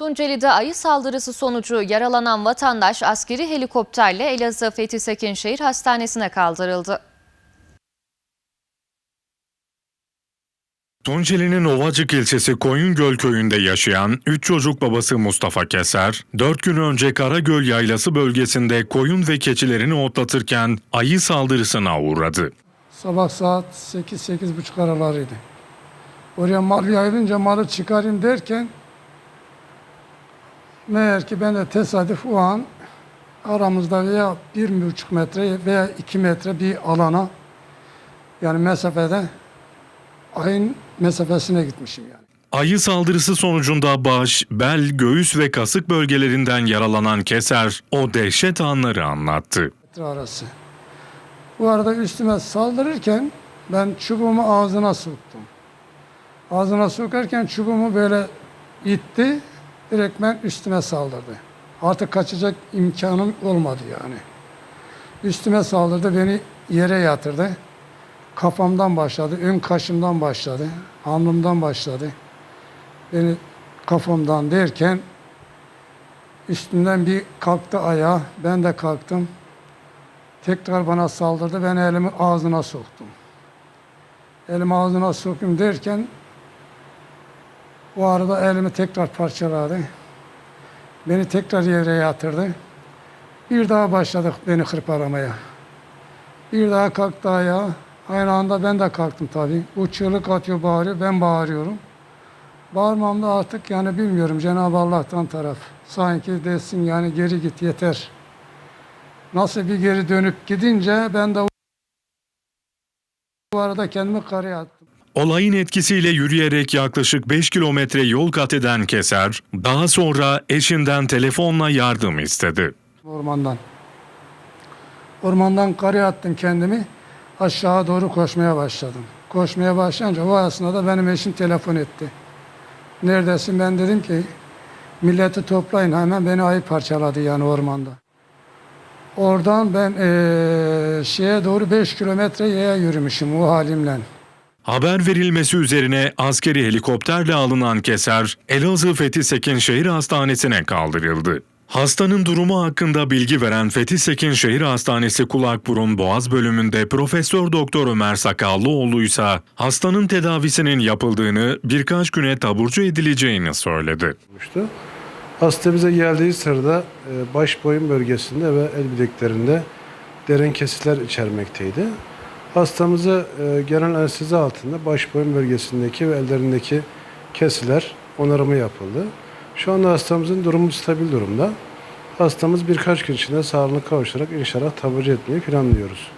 Tunceli'de ayı saldırısı sonucu yaralanan vatandaş askeri helikopterle Elazığ Fethi Sekinşehir Hastanesi'ne kaldırıldı. Tunceli'nin Ovacık ilçesi Koyungöl köyünde yaşayan 3 çocuk babası Mustafa Keser, 4 gün önce Karagöl Yaylası bölgesinde koyun ve keçilerini otlatırken ayı saldırısına uğradı. Sabah saat 8-8.30 aralarıydı. Oraya mal yayılınca malı çıkarayım derken meğer ki ben de tesadüf o an aramızda veya bir buçuk metre veya iki metre bir alana yani mesafede ayın mesafesine gitmişim yani. Ayı saldırısı sonucunda baş, bel, göğüs ve kasık bölgelerinden yaralanan Keser o dehşet anları anlattı. metre arası. Bu arada üstüme saldırırken ben çubuğumu ağzına soktum. Ağzına sokarken çubuğumu böyle itti, direktmen üstüme saldırdı. Artık kaçacak imkanım olmadı yani. Üstüme saldırdı, beni yere yatırdı. Kafamdan başladı, ön kaşımdan başladı, alnımdan başladı. Beni kafamdan derken üstümden bir kalktı ayağa, ben de kalktım. Tekrar bana saldırdı. Ben elimi ağzına soktum. Elimi ağzına sokayım derken o arada elimi tekrar parçaladı. Beni tekrar yere yatırdı. Bir daha başladık beni hırpalamaya. Bir daha kalktı ayağa. Aynı anda ben de kalktım tabii. Bu çığlık atıyor, bağırıyor. Ben bağırıyorum. Bağırmamda artık yani bilmiyorum Cenab-ı Allah'tan taraf. Sanki desin yani geri git yeter. Nasıl bir geri dönüp gidince ben de bu arada kendimi karaya attım. Olayın etkisiyle yürüyerek yaklaşık 5 kilometre yol kat eden Keser, daha sonra eşinden telefonla yardım istedi. Ormandan. Ormandan karaya attım kendimi. Aşağı doğru koşmaya başladım. Koşmaya başlayınca o esnada benim eşim telefon etti. Neredesin ben dedim ki milleti toplayın hemen beni ayı parçaladı yani ormanda. Oradan ben eee, şeye doğru 5 kilometre yaya yürümüşüm o halimle. Haber verilmesi üzerine askeri helikopterle alınan Keser, Elazığ Fethi Sekinşehir Hastanesi'ne kaldırıldı. Hastanın durumu hakkında bilgi veren Fethi Sekinşehir Hastanesi Kulak Burun Boğaz bölümünde Profesör Doktor Ömer Sakallıoğlu ise hastanın tedavisinin yapıldığını birkaç güne taburcu edileceğini söyledi. Hasta bize geldiği sırada e, baş boyun bölgesinde ve el bileklerinde derin kesitler içermekteydi. Hastamıza e, genel anestezi altında baş boyun bölgesindeki ve ellerindeki kesiler onarımı yapıldı. Şu anda hastamızın durumu stabil durumda. Hastamız birkaç gün içinde sağlığına kavuşarak inşallah taburcu etmeyi planlıyoruz.